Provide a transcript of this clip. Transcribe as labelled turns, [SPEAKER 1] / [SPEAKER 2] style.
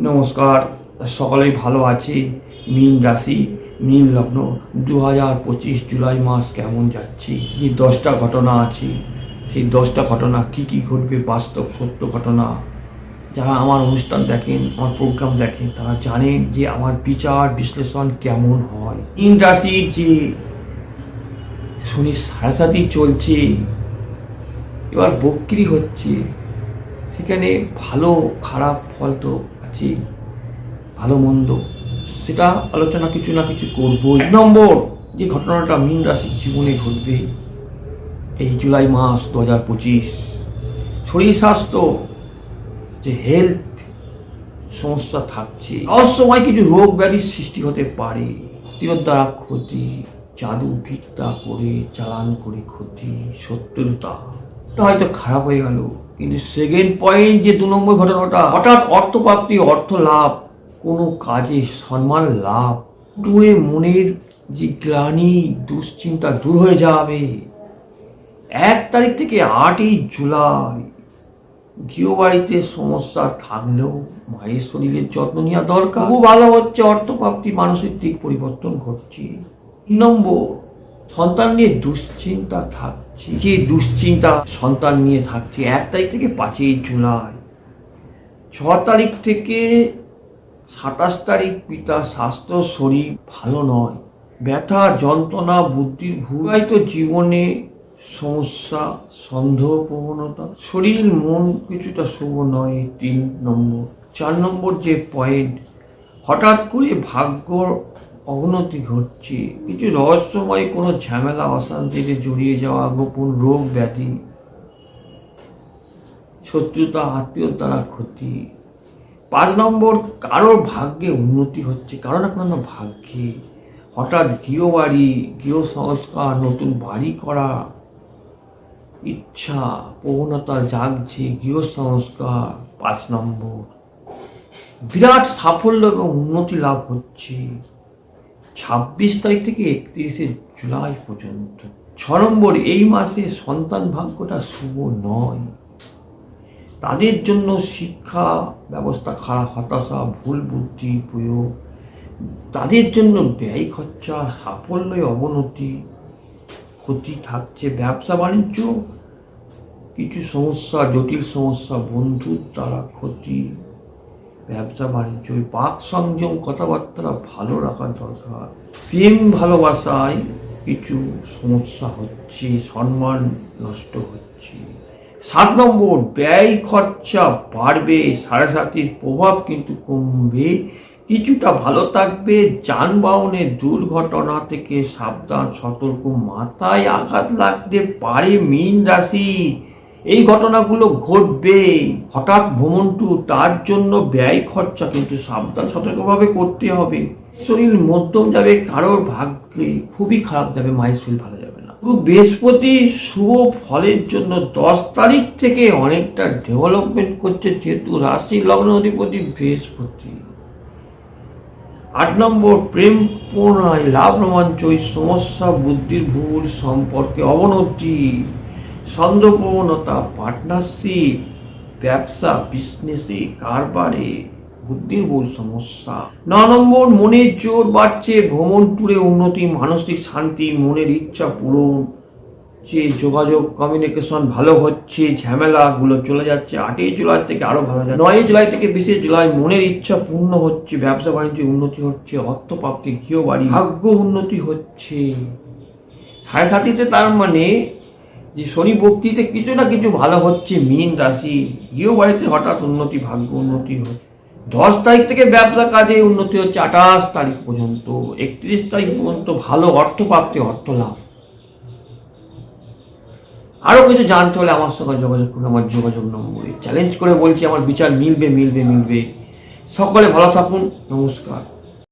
[SPEAKER 1] নমস্কার। সকলেই ভালো আছি। মীন রাশি মীন লগ্ন দু হাজার পঁচিশ জুলাই মাস কেমন যাচ্ছি? যে দশটা ঘটনা আছে? সেই দশটা ঘটনা কি কি ঘটবে? বাস্তব, সত্য ঘটনা। যারা আমার অনুষ্ঠান দেখেন, আমার প্রোগ্রাম দেখেন, তারা জানেন যে আমার বিচার বিশ্লেষণ কেমন হয়। মীন রাশির যে শনি সাড়ে সাতই চলছে, এবার বক্রি হচ্ছে। সেখানে ভালো, খারাপ ফল তো আছে ভালো মন্দ, সেটা আলোচনা কিছু না কিছু করব। এক নম্বর, যে ঘটনাটা মীন রাশির জীবনে ঘটবে, এই জুলাই মাস দু হাজার পঁচিশ, শরীর স্বাস্থ্য, যে হেলথ সমস্যা থাকছে, অসময় কিছু রোগ ব্যাধির সৃষ্টি হতে পারে তীর দ্বারা ক্ষতি, জাদু ভিত্তা করে, চালান করে ক্ষতি, শত্রুতা। এটা হয়তো খারাপ হয়ে গেল। কিন্তু সেকেন্ড পয়েন্ট যে দু নম্বর ঘটনাটা, হঠাৎ অর্থপ্রাপ্তি, অর্থ লাভ, কোনো কাজে সম্মান লাভ টুয়ে মনের যে গ্লানি দুশ্চিন্তা দূর হয়ে যাবে। এক তারিখ থেকে আটই জুলাই, গৃহবাড়িতে সমস্যা থাকলেও মায়ের শরীরের যত্ন নেওয়া দরকার। খুব ভালো হচ্ছে অর্থপ্রাপ্তি, মানসিক দিক পরিবর্তন ঘটছে। নম্বর সন্তান নিয়ে দুশ্চিন্তা থাকছে। যে দুশ্চিন্তা সন্তান নিয়ে থাকছে? এক তারিখ থেকে পাঁচই জুলাই। ছ তারিখ থেকে সাতাশ তারিখ পিতা স্বাস্থ্য শরীর ভালো নয়। ব্যথা, যন্ত্রণা, বুদ্ধির ভূগায়িত জীবনে সমস্যা, সন্দেহ, প্রবণতা। শরীর, মন কিছুটা শুভ নয়, তিন নম্বর। চার নম্বর যে পয়েন্ট হঠাৎ করে ভাগ্য অবনতি ঘটছে। কিছু রহস্যময় কোনো ঝামেলা, অশান্তিতে জড়িয়ে যাওয়া, গোপন রোগ ব্যাধি, শত্রুতা আত্মীয় দ্বারা ক্ষতি। পাঁচ নম্বর, কারোর ভাগ্যে উন্নতি হচ্ছে। কারও না কোনো ভাগ্যে। হঠাৎ গৃহবাড়ি গৃহ সংস্কার, নতুন বাড়ি করা, ইচ্ছা, প্রবণতা জাগছে, গৃহ সংস্কার, পাঁচ নম্বর। বিরাট সাফল্য এবং উন্নতি লাভ হচ্ছে। ছাব্বিশ তারিখ থেকে একত্রিশে জুলাই পর্যন্ত। ছ নম্বর, এই মাসে সন্তান ভাগ্যটা শুভ নয়। তাদের জন্য শিক্ষা ব্যবস্থা খারাপ, হতাশা, ভুল বুদ্ধি প্রয়োগ, তাদের জন্য ব্যয় খরচা সাফল্যে অবনতি, ক্ষতি থাকছে, ব্যবসা বাণিজ্য, কিছু সমস্যা, জটিল সমস্যা, বন্ধুর দ্বারা ক্ষতি ব্যবসা বাণিজ্য, ওই বাক সংযম কথাবার্তা ভালো রাখা দরকার। প্রেম ভালোবাসায় কিছু সমস্যা হচ্ছে, সম্মান নষ্ট হচ্ছে। সাত নম্বর, ব্যয় খরচা বাড়বে, সাড়ে সাতির প্রভাব কিন্তু কমবে। কিছুটা ভালো থাকবে, যানবাহনের দুর্ঘটনা থেকে সাবধান, সতর্ক, মাথায় আঘাত লাগতে পারে মীন রাশি। এই ঘটনাগুলো ঘটবে। হঠাৎ ভ্রমণটু তার জন্য ব্যয় খরচা কিন্তু সাবধান, সতর্কভাবে করতে হবে। শরীর মধ্যম যাবে, কারোর ভাগ্যে খুবই খারাপ যাবে মায়ের শরীর ভালো যাবে না। পুরো বৃহস্পতি শুভ ফলের জন্য দশ তারিখ থেকে অনেকটা ডেভেলপমেন্ট করছে, যেহেতু রাশি লগ্ন অধিপতি বৃহস্পতি। আট নম্বর, প্রেম প্রণয় লাভ রোমাঞ্চ ওই সমস্যা, বুদ্ধির ভুল সম্পর্কে অবনতি। সন্দেহ প্রবণতা পার্টনারশিপ ব্যবসা বিজনেসে কারবারে বুদ্ধির ভুল সমস্যা। ন নম্বর, মনের জোর বাড়ছে, ভ্রমণ ট্যুরে উন্নতি, মানসিক শান্তি, মনের ইচ্ছা পূরণ, যে যোগাযোগ কমিউনিকেশন ভালো হচ্ছে, ঝামেলাগুলো চলে যাচ্ছে, আটই জুলাই থেকে আরও ভালো যাচ্ছে। নয় জুলাই থেকে বিশে জুলাই মনের ইচ্ছা পূর্ণ হচ্ছে, ব্যবসা বাণিজ্যে উন্নতি হচ্ছে অর্থপ্রাপ্তি গৃহবাড়ি ভাগ্য উন্নতি হচ্ছে। সাড়ে সাতিতে তার মানে যে শনি বক্তিতে কিছু না কিছু ভালো হচ্ছে, মীন রাশি গৃহবাড়িতে হঠাৎ উন্নতি, ভাগ্য উন্নতি হচ্ছে দশ তারিখ থেকে ব্যবসা কাজে উন্নতি হচ্ছে, আঠাশ তারিখ পর্যন্ত, একত্রিশ তারিখ পর্যন্ত ভালো অর্থপ্রাপ্তি অর্থ লাভ। আরও কিছু জানতে হলে আমার সঙ্গে যোগাযোগ করুন, আমার যোগাযোগ নম্বরে। চ্যালেঞ্জ করে বলছি, আমার বিচার মিলবে মিলবে মিলবে। সকলে ভালো থাকুন, নমস্কার।